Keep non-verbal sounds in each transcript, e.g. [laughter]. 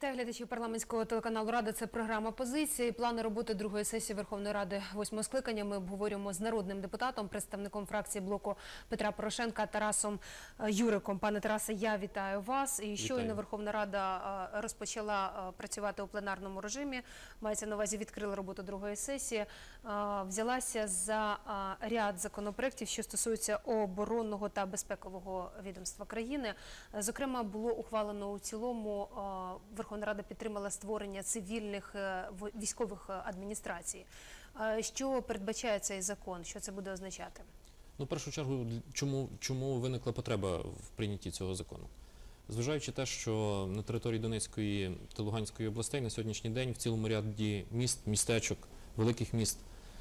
Вітаю глядачів парламентського телеканалу Рада. Це програма позиції. Плани роботи другої сесії Верховної Ради восьмого скликання. Ми обговорюємо з народним депутатом, представником фракції блоку Петра Порошенка Тарасом е, Юриком. Пане Тарасе, я вітаю вас. І щойно Верховна Рада е, розпочала е, працювати у пленарному режимі. Мається на увазі відкрила роботу другої сесії. Взялася за ряд законопроєктів, що стосуються оборонного та безпекового відомства країни. Зокрема, було ухвалено у цілому е, Верховна Рада підтримала створення цивільних е, військових е, адміністрацій. Що передбачає цей закон? Що це буде означати? Ну, в першу чергу, чому, чому виникла потреба в прийнятті цього закону? Зважаючи те, що на території Донецької та Луганської областей на сьогоднішній день в цілому ряді міст, містечок, великих міст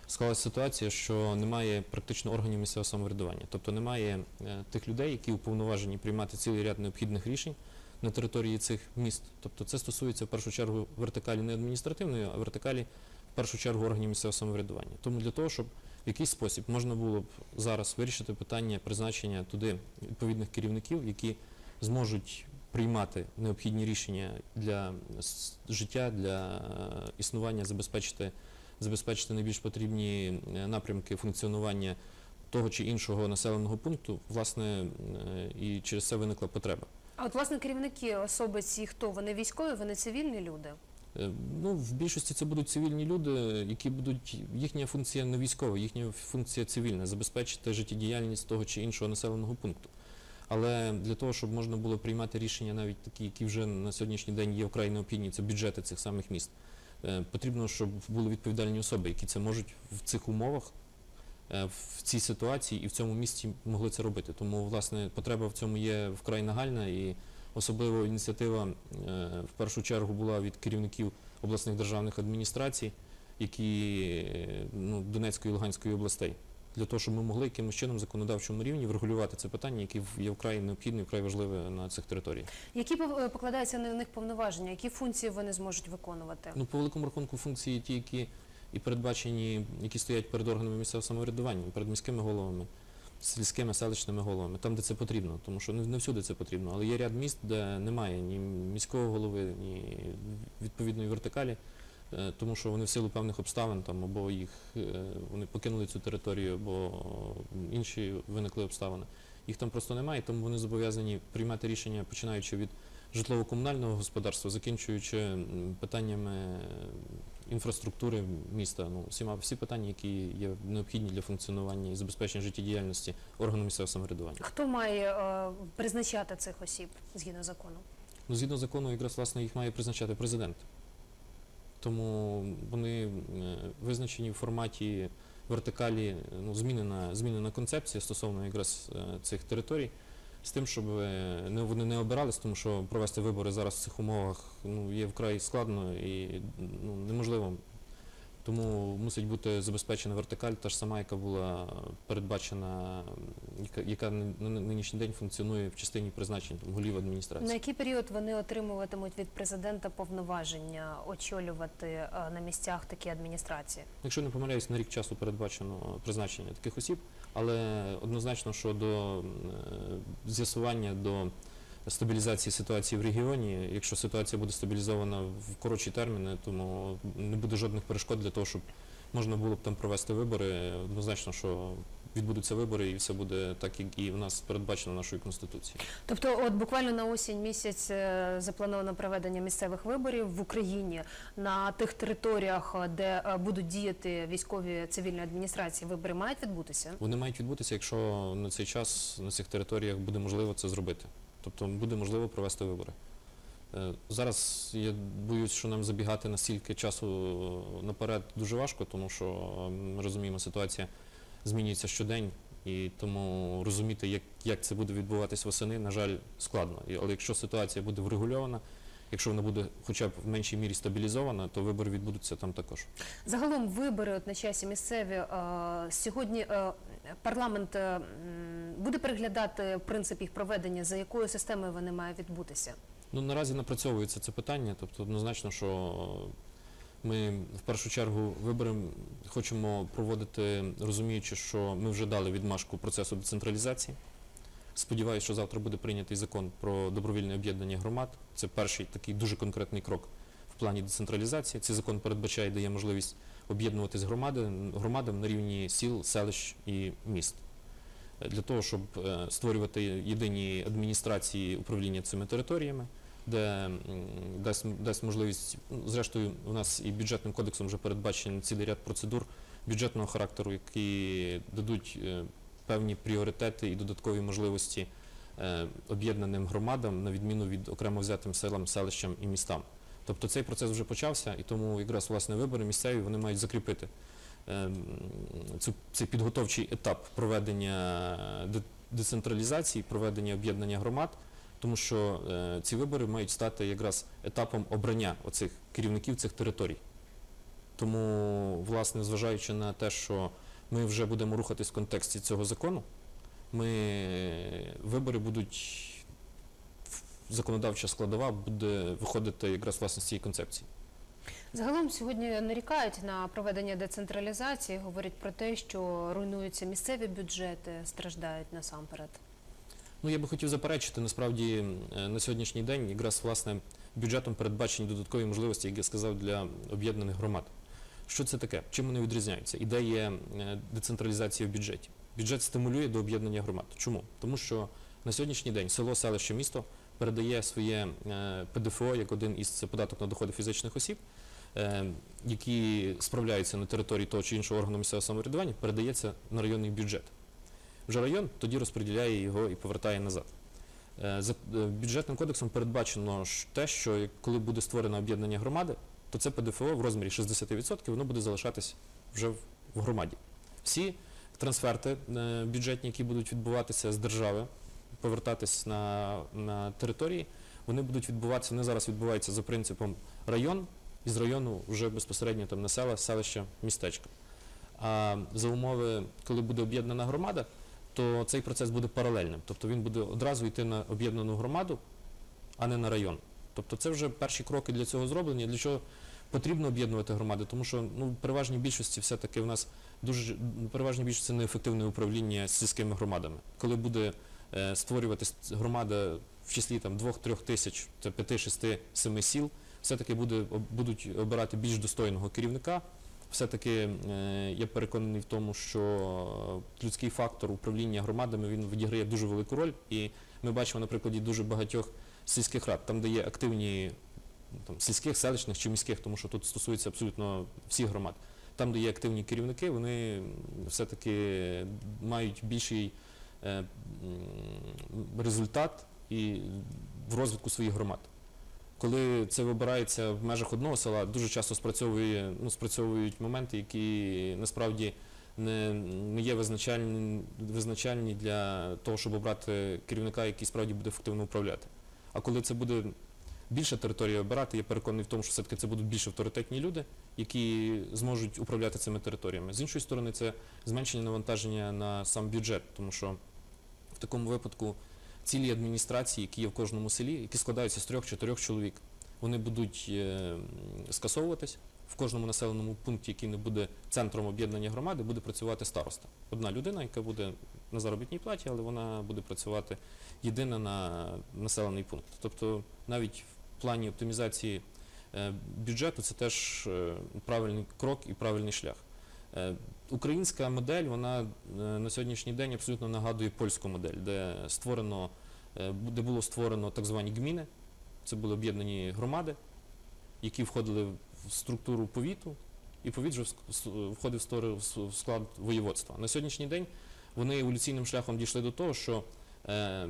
склалася ситуація, що немає практично органів місцевого самоврядування. Тобто немає е, тих людей, які уповноважені приймати цілий ряд необхідних рішень на території цих міст. Тобто це стосується в першу чергу вертикалі не адміністративної, а вертикалі в першу чергу органів місцевого самоврядування. Тому для того, щоб в якийсь спосіб можна було б зараз вирішити питання призначення туди відповідних керівників, які зможуть приймати необхідні рішення для життя, для е, існування, забезпечити, забезпечити найбільш потрібні е, напрямки функціонування того чи іншого населеного пункту, власне, е, і через це виникла потреба. А от власне керівники особи ці хто? Вони військові, вони цивільні люди. Е, Ну, в більшості це будуть цивільні люди, які будуть їхня функція не військова, їхня функція цивільна забезпечити життєдіяльність того чи іншого населеного пункту. Але для того, щоб можна було приймати рішення, навіть такі, які вже на сьогоднішній день є вкрай необхідні, це бюджети цих самих міст. е, Потрібно, щоб були відповідальні особи, які це можуть в цих умовах, в цій ситуації і в цьому місті могли це робити. Тому, власне, потреба в цьому є вкрай нагальна і особливо ініціатива е, в першу чергу була від керівників обласних державних адміністрацій, які е, ну, Донецької і Луганської областей, для того, щоб ми могли якимось чином в законодавчому рівні врегулювати це питання, яке є вкрай необхідне і вкрай важливе на цих територіях. Які е, покладаються на них повноваження? Які функції вони зможуть виконувати? Ну, по великому рахунку функції ті, які і передбачені, які стоять перед органами місцевого самоврядування, перед міськими головами, сільськими селищними головами, там, де це потрібно, тому що не, всюди це потрібно. Але є ряд міст, де немає ні міського голови, ні відповідної вертикалі, е, тому що вони в силу певних обставин там або їх е, вони покинули цю територію, або інші виникли обставини. Їх там просто немає, тому вони зобов'язані приймати рішення, починаючи від житлово-комунального господарства, закінчуючи питаннями інфраструктури міста, ну всіма всі питання, які є необхідні для функціонування і забезпечення життєдіяльності органу місцевого самоврядування. Хто має е, призначати цих осіб згідно закону? Ну, згідно закону, якраз власне їх має призначати президент. Тому вони е, визначені в форматі вертикалі, ну, змінена, змінена концепція стосовно якраз е, цих територій, з тим, щоб е, не, вони не обирались, тому що провести вибори зараз в цих умовах ну, є вкрай складно і ну, неможливо. Тому мусить бути забезпечена вертикаль, та ж сама, яка була передбачена, яка, яка на нинішній день функціонує в частині призначень там, голів адміністрації. На який період вони отримуватимуть від президента повноваження очолювати е, на місцях такі адміністрації? Якщо не помиляюсь, на рік часу передбачено призначення таких осіб, але однозначно, що до е, з'ясування до стабілізації ситуації в регіоні, якщо ситуація буде стабілізована в коротші терміни, тому не буде жодних перешкод для того, щоб можна було б там провести вибори. Однозначно, що відбудуться вибори, і все буде так, як і в нас передбачено нашою конституцією. Тобто, от буквально на осінь місяць е, заплановано проведення місцевих виборів в Україні на тих територіях, е, де е, будуть діяти військові цивільні адміністрації. Вибори мають відбутися? Вони мають відбутися, якщо на цей час на цих територіях буде можливо це зробити. Тобто буде можливо провести вибори. Зараз я боюсь, що нам забігати настільки часу наперед дуже важко, тому що ми розуміємо, ситуація змінюється щодень, і тому розуміти, як, як це буде відбуватись восени, на жаль, складно. Але якщо ситуація буде врегульована, якщо вона буде хоча б в меншій мірі стабілізована, то вибори відбудуться там також. Загалом вибори от на часі місцеві е, сьогодні е, парламент е, буде переглядати принцип їх проведення, за якою системою вони мають відбутися. Ну, наразі напрацьовується це питання, тобто однозначно, що ми в першу чергу вибори хочемо проводити, розуміючи, що ми вже дали відмашку процесу децентралізації. Сподіваюся, що завтра буде прийнятий закон про добровільне об'єднання громад. Це перший такий дуже конкретний крок в плані децентралізації. Цей закон передбачає дає можливість об'єднуватись громадам на рівні сіл, селищ і міст. Для того, щоб е, створювати єдині адміністрації управління цими територіями, де дасть, дасть можливість, ну, зрештою, у нас і бюджетним кодексом вже передбачений цілий ряд процедур бюджетного характеру, які дадуть е, певні пріоритети і додаткові можливості е, об'єднаним громадам, на відміну від окремо взятим селам, селищам і містам. Тобто цей процес вже почався, і тому якраз власне вибори місцеві вони мають закріпити е, цей підготовчий етап проведення децентралізації, проведення об'єднання громад, тому що е, ці вибори мають стати якраз етапом обрання оцих керівників цих територій. Тому, власне, зважаючи на те, що ми вже будемо рухатись в контексті цього закону, ми вибори будуть законодавча складова буде виходити якраз власне з цієї концепції. Загалом сьогодні нарікають на проведення децентралізації, говорять про те, що руйнуються місцеві бюджети, страждають насамперед. Ну, я би хотів заперечити, насправді е, на сьогоднішній день якраз власне бюджетом передбачені додаткові можливості, як я сказав, для об'єднаних громад. Що це таке? Чим вони відрізняються? Ідея е, децентралізації в бюджеті. Бюджет стимулює до об'єднання громад. Чому? Тому що на сьогоднішній день село, селище, місто передає своє е, ПДФО як один із податок на доходи фізичних осіб, які справляються на території того чи іншого органу місцевого самоврядування, передається на районний бюджет. Вже район тоді розподіляє його і повертає назад. Е, За е, бюджетним кодексом передбачено те, що коли буде створено об'єднання громади, то це ПДФО в розмірі 60% воно буде залишатись вже в громаді. Всі трансферти е, бюджетні, які будуть відбуватися з держави, повертатись на, на території, вони будуть відбуватися, вони зараз відбуваються за принципом район, і з району вже безпосередньо там на села, селища, містечка. А за умови, коли буде об'єднана громада, то цей процес буде паралельним. Тобто він буде одразу йти на об'єднану громаду, а не на район. Тобто це вже перші кроки для цього зроблені. Для чого потрібно об'єднувати громади? Тому що ну, в переважній більшості все-таки в нас дуже переважній більшості неефективне управління сільськими громадами. Коли буде е, створюватись громада в числі там 2-3 тисяч, це 5, 6, 7 сіл, все-таки буде, будуть обирати більш достойного керівника. Все-таки е, я переконаний в тому, що е, людський фактор управління громадами він відіграє дуже велику роль. І ми бачимо на прикладі дуже багатьох сільських рад, там, де є активні там, сільських, селищних чи міських, тому що тут стосується абсолютно всіх громад. Там, де є активні керівники, вони все-таки мають більший е, результат і в розвитку своїх громад. Коли це вибирається в межах одного села, дуже часто спрацьовує, ну, спрацьовують моменти, які насправді не, не є визначальні, визначальні для того, щоб обрати керівника, який справді буде ефективно управляти. А коли це буде більша територія обирати, я переконаний в тому, що все-таки це будуть більш авторитетні люди, які зможуть управляти цими територіями. З іншої сторони, це зменшення навантаження на сам бюджет, тому що в такому випадку цілі адміністрації, які є в кожному селі, які складаються з трьох-чотирьох чоловік, вони будуть е, скасовуватись. В кожному населеному пункті, який не буде центром об'єднання громади, буде працювати староста. Одна людина, яка буде на заробітній платі, але вона буде працювати єдина на населений пункт. Тобто навіть в плані оптимізації е, бюджету це теж е, правильний крок і правильний шлях. Е, Українська модель, вона е, на сьогоднішній день абсолютно нагадує польську модель, де створено, е, де було створено так звані гміни, це були об'єднані громади, які входили в структуру повіту, і повіт вже входив в склад воєводства. На сьогоднішній день вони еволюційним шляхом дійшли до того, що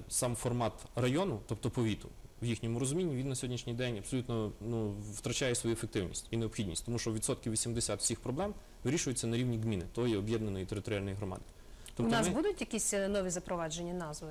сам формат району, тобто повіту, в їхньому розумінні він на сьогоднішній день абсолютно ну, втрачає свою ефективність і необхідність, тому що відсотків 80 всіх проблем вирішуються на рівні гміни, тої об'єднаної територіальної громади. Тобто У нас ми- будуть якісь е, нові запроваджені назви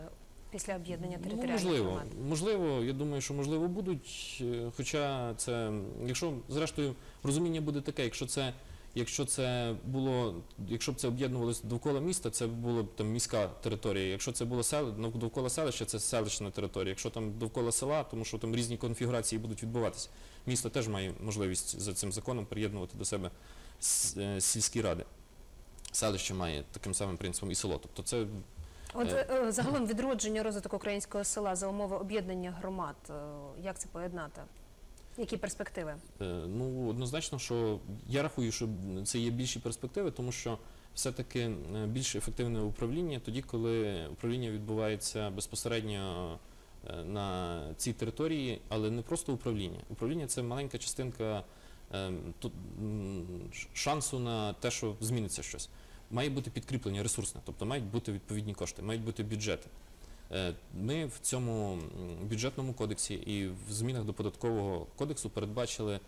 після об'єднання Ну, можливо, громад? можливо, я думаю, що можливо будуть. е, Хоча це, якщо зрештою розуміння буде таке, якщо це, якщо це було, якщо б це об'єднувалося довкола міста, це було б там міська територія. Якщо це було сел, ну, довкола селища, це селищна територія. Якщо там довкола села, тому що там різні конфігурації будуть відбуватися. Місто теж має можливість за цим законом приєднувати до себе сільські ради. Селище має таким самим принципом і село. Тобто це От Е. е, загалом відродження розвиток українського села за умови об'єднання громад. е, Як це поєднати? Які перспективи? Е, Ну, однозначно, що я рахую, що це є більші перспективи, тому що все-таки е, більш ефективне управління тоді, коли управління відбувається безпосередньо е, на цій території, але не просто управління. Управління це маленька частинка е, тут, шансу на те, що зміниться щось. Має бути підкріплення ресурсне, тобто мають бути відповідні кошти, мають бути бюджети. Е, Ми в цьому бюджетному кодексі і в змінах до податкового кодексу передбачили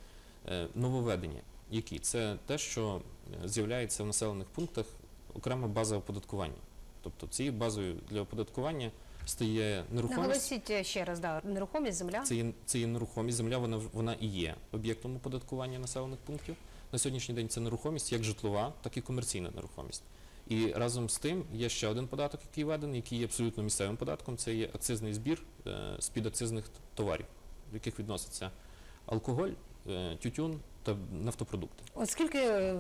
е, нововведення. Які? Це те, що е, з'являється в населених пунктах окрема база оподаткування. Тобто цією базою для оподаткування стає нерухомість. Наголосіть ще раз, да, нерухомість, земля. Це є, це є нерухомість. Земля вона, вона і є об'єктом оподаткування населених пунктів. На сьогоднішній день це нерухомість як житлова, так і комерційна нерухомість. І разом з тим є ще один податок, який введений, який є абсолютно місцевим податком. Це є акцизний збір е, з підакцизних товарів, в яких відноситься алкоголь, е, тютюн та нафтопродукти. От скільки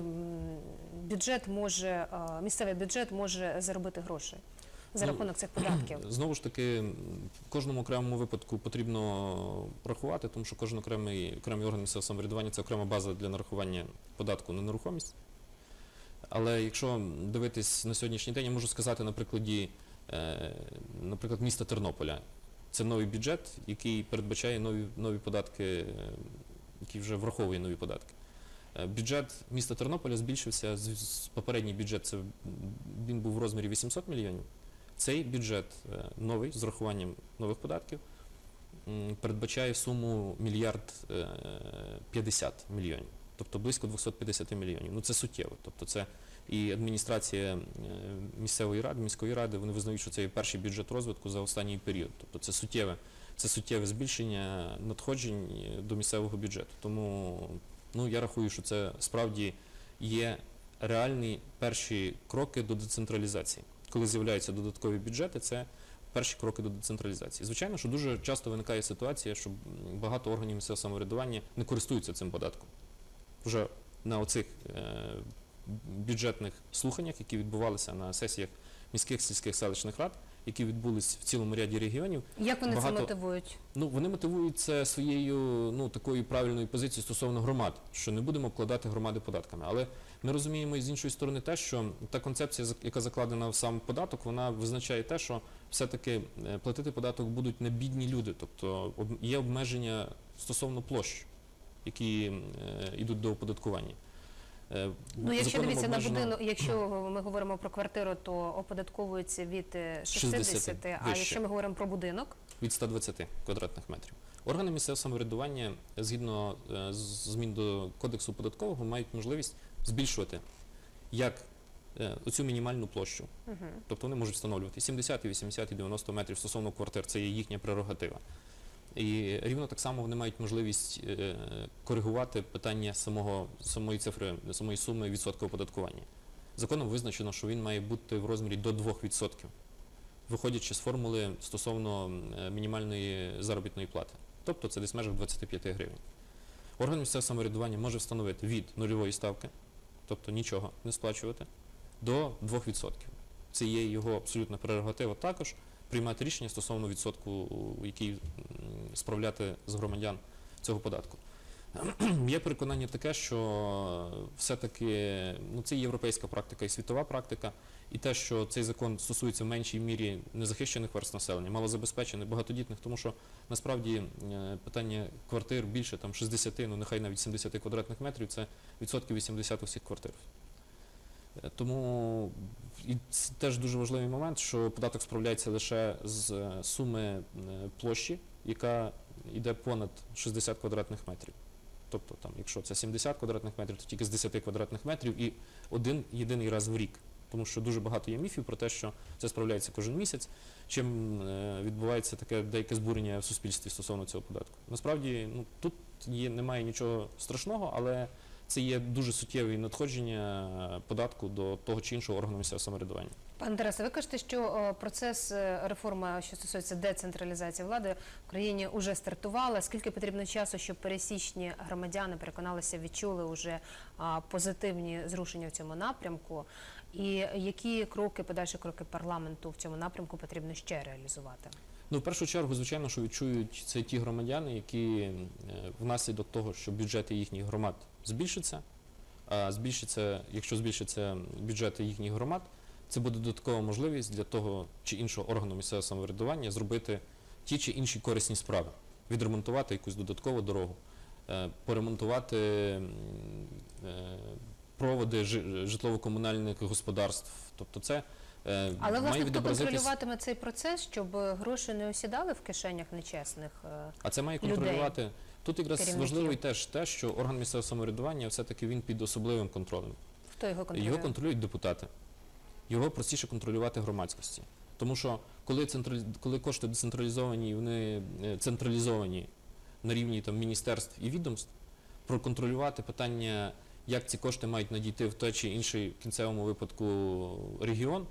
бюджет може, е, місцевий бюджет може заробити грошей за Ну, рахунок цих податків? [clears throat] Знову ж таки, в кожному окремому випадку потрібно рахувати, тому що кожен окремий, окремий орган місцевого самоврядування це окрема база для нарахування податку на нерухомість. Але якщо дивитись на сьогоднішній день, я можу сказати на прикладі, е, наприклад, міста Тернополя. Це новий бюджет, який передбачає нові, нові податки, е, який вже враховує нові податки. Е, Бюджет міста Тернополя збільшився з, з попередній бюджет, це він був в розмірі 800 мільйонів. Цей бюджет е, новий з урахуванням нових податків передбачає суму мільярд е, 50 мільйонів, тобто близько 250 мільйонів. Ну це суттєво. Тобто це і адміністрація е, місцевої ради, міської ради, вони визнають, що це є перший бюджет розвитку за останній період. Тобто це суттєве, це суттєве збільшення надходжень е, до місцевого бюджету. Тому ну, я рахую, що це справді є реальні перші кроки до децентралізації. Коли з'являються додаткові бюджети, це перші кроки до децентралізації. Звичайно, що дуже часто виникає ситуація, що багато органів місцевого самоврядування не користуються цим податком. Вже на оцих е, бюджетних слуханнях, які відбувалися на сесіях міських сільських селищних рад, які відбулись в цілому ряді регіонів, Як вони багато- це мотивують? Ну, вони мотивують це своєю ну, такою правильною позицією стосовно громад, що не будемо обкладати громади податками. Але ми розуміємо і з іншої сторони те, що та концепція, яка закладена в сам податок, вона визначає те, що все-таки е, платити податок будуть не бідні люди, тобто є обмеження стосовно площ, які е, йдуть до оподаткування. Е, Ну, якщо дивіться на будинок, якщо ми говоримо про квартиру, то оподатковується від е, 60, 60, а вище. якщо ми говоримо про будинок, від 120 квадратних метрів. Органи місцевого самоврядування, згідно е, змін до кодексу податкового, мають можливість збільшувати як оцю мінімальну площу. Тобто вони можуть встановлювати 70, і 80 і 90 метрів стосовно квартир, це є їхня прерогатива. І рівно так само вони мають можливість е, коригувати питання самого, самої цифри, самої суми відсотка оподаткування. Законом визначено, що він має бути в розмірі до 2%, виходячи з формули стосовно мінімальної заробітної плати. Тобто це десь в межах 25 гривень. Орган місцевого самоврядування може встановити від нульової ставки, тобто нічого не сплачувати, до 2%. Це є його абсолютна прерогатива також приймати рішення стосовно відсотку, який справляти з громадян цього податку. [clears throat] Є переконання таке, що все-таки ну, це європейська практика і світова практика, і те, що цей закон стосується в меншій мірі незахищених верст населення, малозабезпечених, багатодітних, тому що насправді е, питання квартир більше там 60, ну нехай навіть 70 квадратних метрів, це відсотків 80 усіх квартир. Е, Тому і це теж дуже важливий момент, що податок справляється лише з е, суми е, площі, яка йде понад 60 квадратних метрів. Тобто, там, якщо це 70 квадратних метрів, то тільки з 10 квадратних метрів і один єдиний раз в рік. Тому що дуже багато є міфів про те, що це справляється кожен місяць, чим е, відбувається таке деяке збурення в суспільстві стосовно цього податку. Насправді, ну тут є, немає нічого страшного, але це є дуже суттєві надходження податку до того чи іншого органу місцевого самоврядування. Пане Тарасе, ви кажете, що е, процес е, реформи, що стосується децентралізації влади, в країні вже стартувала. Скільки потрібно часу, щоб пересічні громадяни переконалися, відчули вже позитивні зрушення в цьому напрямку? І які кроки, подальші кроки парламенту в цьому напрямку потрібно ще реалізувати? Ну, в першу чергу, звичайно, що відчують це ті громадяни, які е, внаслідок того, що бюджети їхніх громад збільшаться, а збільшиться, якщо збільшаться бюджети їхніх громад, це буде додаткова можливість для того чи іншого органу місцевого самоврядування зробити ті чи інші корисні справи, відремонтувати якусь додаткову дорогу, е, поремонтувати е, проводи житлово-комунальних господарств. Тобто це Але має власне хто контролюватиме цей процес, щоб е, гроші не осідали в кишенях нечесних? е, А це має людей, контролювати. Тут якраз керівників. важливо теж те, що орган місцевого самоврядування все-таки він під особливим контролем. Хто його контролює? Його контролюють депутати. Його простіше контролювати громадськості. Тому що коли, централі... коли кошти децентралізовані, і вони е, централізовані на рівні там, міністерств і відомств, проконтролювати питання, як ці кошти мають надійти в той чи інший в кінцевому випадку регіон,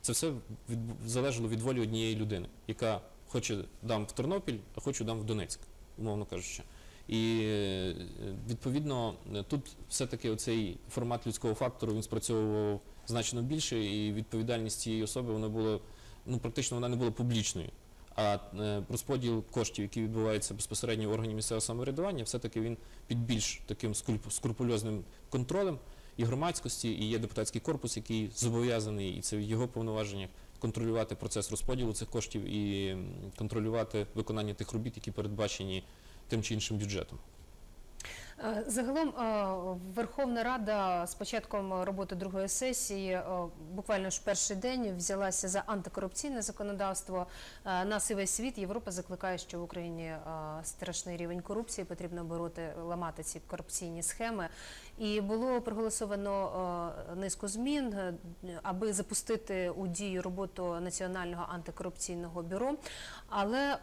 це все від... залежало від волі однієї людини, яка хоче дам в Тернопіль, а хочу дам в Донецьк, умовно кажучи. І е, відповідно тут все-таки оцей формат людського фактору він спрацьовував значно більше, і відповідальність цієї особи вона була ну практично вона не була публічною. А е, розподіл коштів, які відбуваються безпосередньо в органі місцевого самоврядування, все-таки він під більш таким скрупульозним контролем і громадськості, і є депутатський корпус, який зобов'язаний, і це в його повноваженнях контролювати процес розподілу цих коштів і контролювати виконання тих робіт, які передбачені тим чи іншим бюджетом. Е, Загалом е, Верховна Рада з початком роботи другої сесії е, буквально ж перший день взялася за антикорупційне законодавство. Нас і весь світ Європа закликає, що в Україні страшний рівень корупції, потрібно бороти, ламати ці корупційні схеми. І було проголосовано е, низку змін, е, аби запустити у дію роботу Національного антикорупційного бюро. Але е,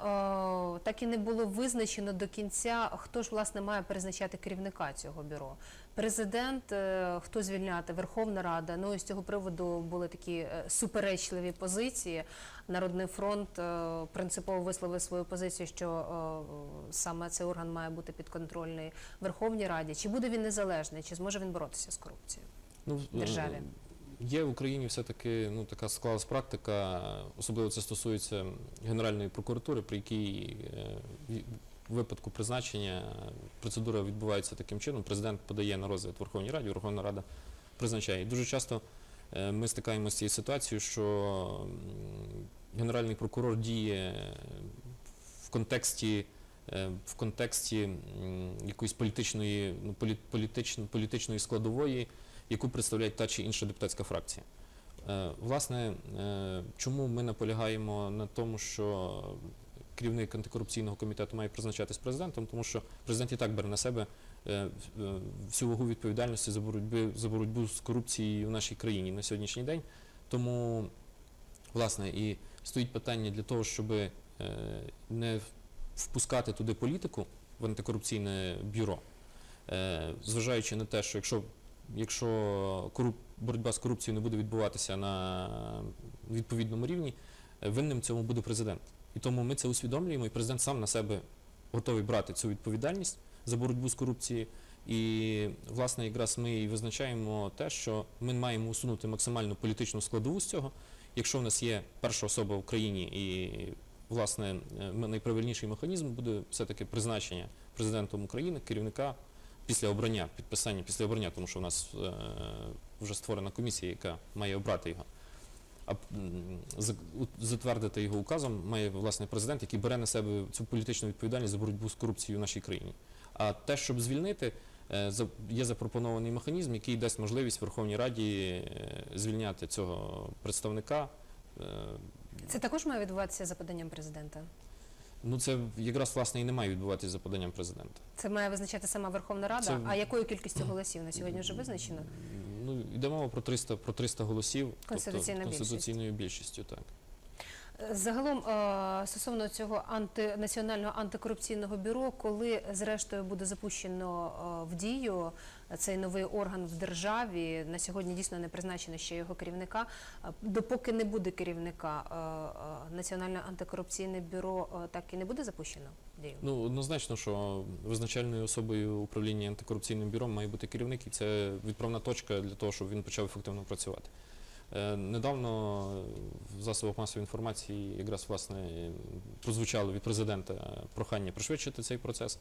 так і не було визначено до кінця, хто ж власне має призначати керівника цього бюро. Президент, е, хто звільняти, Верховна Рада. Ну і з цього приводу були такі е, суперечливі позиції. Народний фронт е, принципово висловив свою позицію, що саме цей орган має бути підконтрольний Верховній Раді. Чи буде він незалежний, чи зможе він боротися з корупцією? Ну, в державі. Є в Україні все-таки ну, така склалась практика, особливо це стосується Генеральної прокуратури, при якій випадку призначення процедура відбувається таким чином. Президент подає на розгляд Верховній Раді, Верховна Рада призначає. І дуже часто е, ми стикаємося з цією ситуацією, що Генеральний прокурор діє в контексті. е, В контексті якоїсь політичної, ну, полі- політично- політичної складової, яку представляє та чи інша депутатська фракція. Е, Власне, е, чому ми наполягаємо на тому, що керівник антикорупційного комітету має призначатись президентом, тому що президент і так бере на себе е, е, всю вагу відповідальності за боротьбу, за боротьбу з корупцією в нашій країні на сьогоднішній день. Тому, власне, і стоїть питання для того, щоб е, не впускати туди політику в антикорупційне бюро, зважаючи на те, що якщо якщо коруп... боротьба з корупцією не буде відбуватися на відповідному рівні, винним цьому буде президент. І тому ми це усвідомлюємо, і президент сам на себе готовий брати цю відповідальність за боротьбу з корупцією. І, власне, якраз ми і визначаємо те, що ми маємо усунути максимальну політичну складову з цього. Якщо в нас є перша особа в країні і, власне, е, найправильніший механізм буде все-таки призначення президентом України, керівника після обрання, підписання після обрання, тому що в нас е, вже створена комісія, яка має обрати його. Затвердити його указом має власне президент, який бере на себе цю політичну відповідальність за боротьбу з корупцією в нашій країні. А те, щоб звільнити, е, є запропонований механізм, який дасть можливість Верховній Раді е, звільняти цього представника. Е, Це також має відбуватися за поданням президента. Ну це якраз власне і не має відбуватися за поданням президента. Це має визначати сама Верховна Рада. Це- А якою кількістю голосів на сьогодні вже визначено? Ну йде мова про 300, про 300 голосів, Конституційна тобто більшість. конституційною більшістю, так. Загалом е, стосовно цього анти, національного антикорупційного бюро, коли зрештою буде запущено е, в дію цей новий орган в державі. На сьогодні дійсно не призначено ще його керівника. Е, Допоки не буде керівника, е, е, Національне антикорупційне бюро так і не буде запущено дію? Ну однозначно, що визначальною особою управління антикорупційним бюро має бути керівник, і це відправна точка для того, щоб він почав ефективно працювати. Недавно в засобах масової інформації якраз власне прозвучало від президента прохання пришвидшити цей процес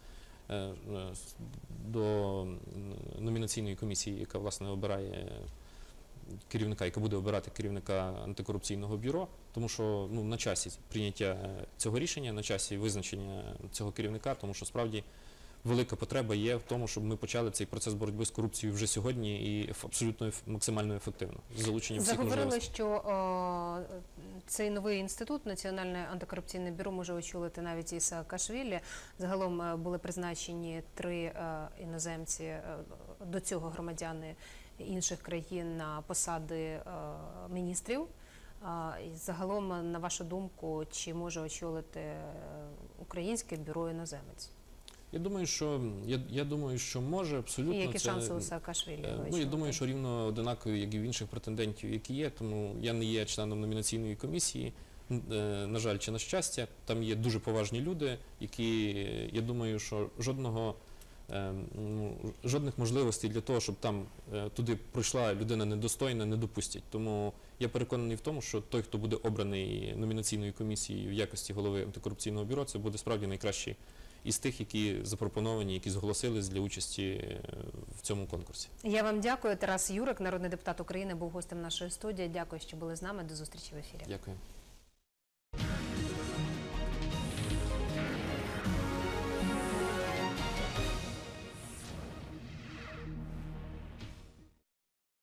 до номінаційної комісії, яка власне обирає керівника, яка буде обирати керівника антикорупційного бюро, тому що ну на часі прийняття е, цього рішення, на часі визначення цього керівника, тому що справді велика потреба є в тому, щоб ми почали цей процес боротьби з корупцією вже сьогодні і абсолютно максимально ефективно з залученням всіх Заговорили, що е, цей новий інститут, Національне антикорупційне бюро, може очолити навіть і Саакашвілі. Загалом е, були призначені три е, іноземці е, до цього громадяни інших країн на посади міністрів. І Загалом, на вашу думку, чи може очолити українське бюро іноземець? Я думаю, що я, я думаю, що може абсолютно І які це- шанси у Саакашвілі? Е, Ну, я думаю, що рівно одинакові, як і в інших претендентів, які є. Тому я не є членом номінаційної комісії. Е, На жаль, чи на щастя, там є дуже поважні люди, які я думаю, що жодного е, ну, жодних можливостей для того, щоб там туди пройшла людина недостойна, не допустять. Тому я переконаний в тому, що той, хто буде обраний номінаційною комісією в якості голови антикорупційного бюро, це буде справді найкращий із тих, які запропоновані, які зголосились для участі е, в цьому конкурсі. Я вам дякую. Тарас Юрик, народний депутат України, був гостем нашої студії. Дякую, що були з нами. До зустрічі в ефірі. Дякую.